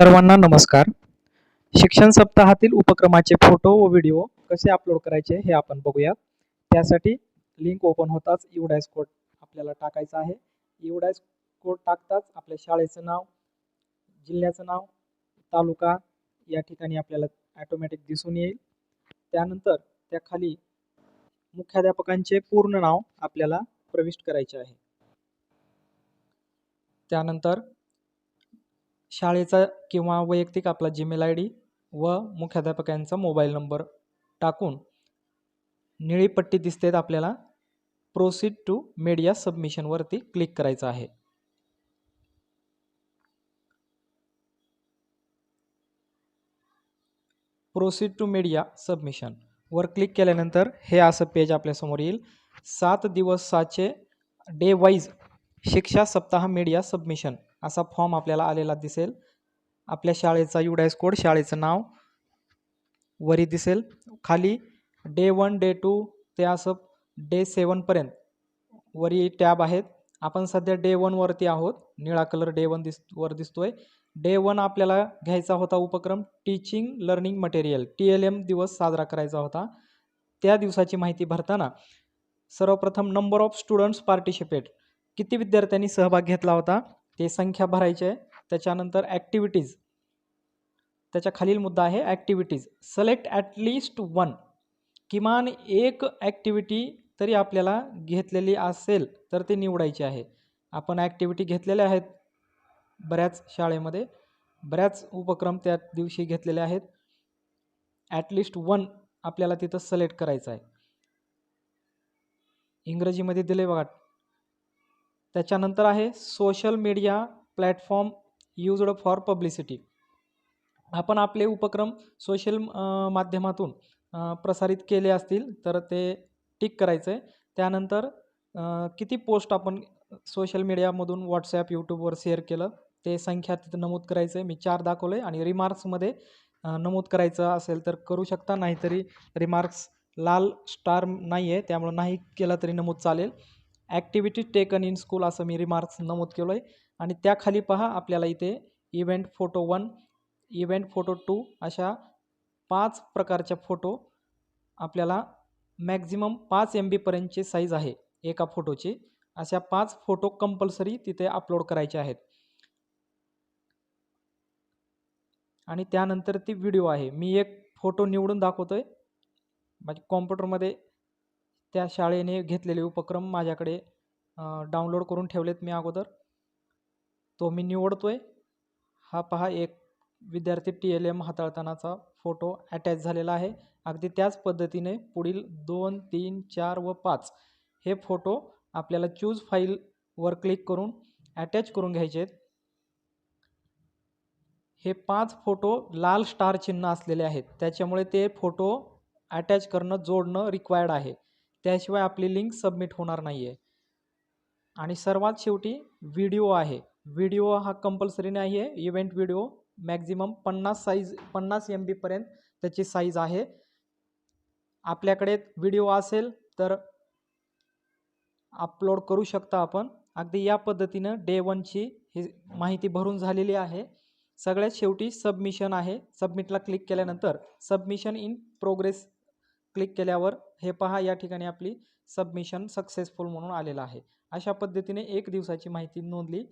सर्वांना नमस्कार. शिक्षण सप्ताहातील उपक्रमाचे फोटो व व्हिडिओ कसे अपलोड करायचे हे आपण बघूया. त्यासाठी लिंक ओपन होताच युडायस कोड आपल्याला टाकायचा आहे. युडायस कोड टाकताच आपल्या शाळेचं नाव जिल्ह्याचं नाव तालुका या ठिकाणी आपल्याला ॲटोमॅटिक दिसून येईल. त्यानंतर त्या खाली मुख्याध्यापकांचे पूर्ण नाव आपल्याला प्रविष्ट करायचे आहे. त्यानंतर शाळेचा किंवा वैयक्तिक आपला जीमेल आय डी व मुख्याध्यापकांचा मोबाईल नंबर टाकून निळी पट्टी दिसते आपल्याला प्रोसीड टू मीडिया सबमिशनवरती क्लिक करायचं आहे. प्रोसीड टू मीडिया सबमिशन वर क्लिक केल्यानंतर हे असं पेज आपल्यासमोर येईल. सात दिवसाचे डे वाईज शिक्षा सप्ताह मीडिया सबमिशन असा फॉर्म आपल्याला आलेला दिसेल. आपल्या शाळेचा युडायस कोड शाळेचं नाव वरी दिसेल. खाली डे वन डे टू ते असं डे सेवनपर्यंत वरी टॅब आहेत. आपण सध्या डे वनवरती आहोत. निळा colour day one this were दिसतोय. डे वन आपल्याला घ्यायचा होता उपक्रम teaching learning material T L M दिवस साजरा करायचा होता. त्या दिवसाची माहिती भरताना सर्वप्रथम नंबर ऑफ स्टुडंट्स पार्टिसिपेट किती विद्यार्थ्यांनी सहभाग घेतला होता? ते संख्या भरायची आहे. त्याच्यानंतर ॲक्टिव्हिटीज त्याच्या खालील मुद्दा आहे ॲक्टिव्हिटीज सलेक्ट ॲटलिस्ट वन किमान एक ॲक्टिव्हिटी तरी आपल्याला घेतलेली असेल तर ते निवडायची आहे. आपण ॲक्टिव्हिटी घेतलेल्या आहेत बऱ्याच शाळेमध्ये. बऱ्याच उपक्रम त्या दिवशी घेतलेले आहेत. ॲटलिस्ट वन आपल्याला तिथं सलेक्ट करायचं आहे. इंग्रजीमध्ये दिले बघा त्याच्यानंतर आहे social media platform used for publicity आपण आपले उपक्रम सोशल माध्यमातून प्रसारित केले असतील तर ते टिक करायचं. आहे त्यानंतर किती पोस्ट आपण सोशल मीडियामधून व्हॉट्सॲप यूट्यूबवर शेअर केलं ते संख्या तिथं नमूद करायचं. आहे मी चार दाखवलं आहे आणि रिमार्क्समध्ये नमूद करायचं असेल तर करू शकता नाहीतरी रिमार्क्स लाल स्टार नाही आहे त्यामुळं नाही केलं तरी नमूद चालेल. ॲक्टिव्हिटी टेकन इन स्कूल असं मी रिमार्क्स नमूद केलो आहे आणि त्याखाली पहा आपल्याला इथे event photo one event photo two अशा पाच प्रकारच्या फोटो आपल्याला मॅक्झिमम पाच एम बीपर्यंतची साईज आहे एका फोटोची अशा पाच फोटो कंपल्सरी तिथे अपलोड करायचे आहेत. आणि त्यानंतर ती व्हिडिओ आहे. मी एक फोटो निवडून दाखवतो आहे म्हणजे माझ्या कॉम्प्युटरमध्ये त्या शाळेने घेतलेले उपक्रम माझ्याकडे डाउनलोड करून ठेवलेत मी अगोदर. तो मी निवडतो आहे हा पहा एक विद्यार्थी टी एल एम हाताळतानाचा फोटो अटॅच झालेला आहे. अगदी त्याच पद्धतीने पुढील दोन तीन चार व पाच हे फोटो आपल्याला चूज फाईलवर क्लिक करून अटॅच करून घ्यायचे आहेत. हे पाच फोटो लाल स्टार चिन्ह असलेले आहेत. त्याच्यामुळे ते फोटो अटॅच करणं जोडणं रिक्वायर्ड आहे. त्याशिवाय आपली लिंक सबमिट होणार नाही आहे आणि सर्वात शेवटी व्हिडिओ आहे. व्हिडिओ हा कंपल्सरी नाही आहे इव्हेंट व्हिडिओ मॅक्झिमम पन्नास साईज पन्नास एम बीपर्यंत त्याची साईज आहे. आपल्याकडे व्हिडिओ असेल तर अपलोड करू शकता आपण. अगदी या पद्धतीनं डे वनची ही माहिती भरून झालेली आहे. सगळ्यात शेवटी सबमिशन आहे. सबमिटला क्लिक केल्यानंतर सबमिशन इन प्रोग्रेस क्लिक केल्यावर हे पहा या ठिकाणी आपली सबमिशन सक्सेसफुल म्हणून आलेलं आहे. अशा पद्धतीने एक दिवसाची माहिती नोंदली.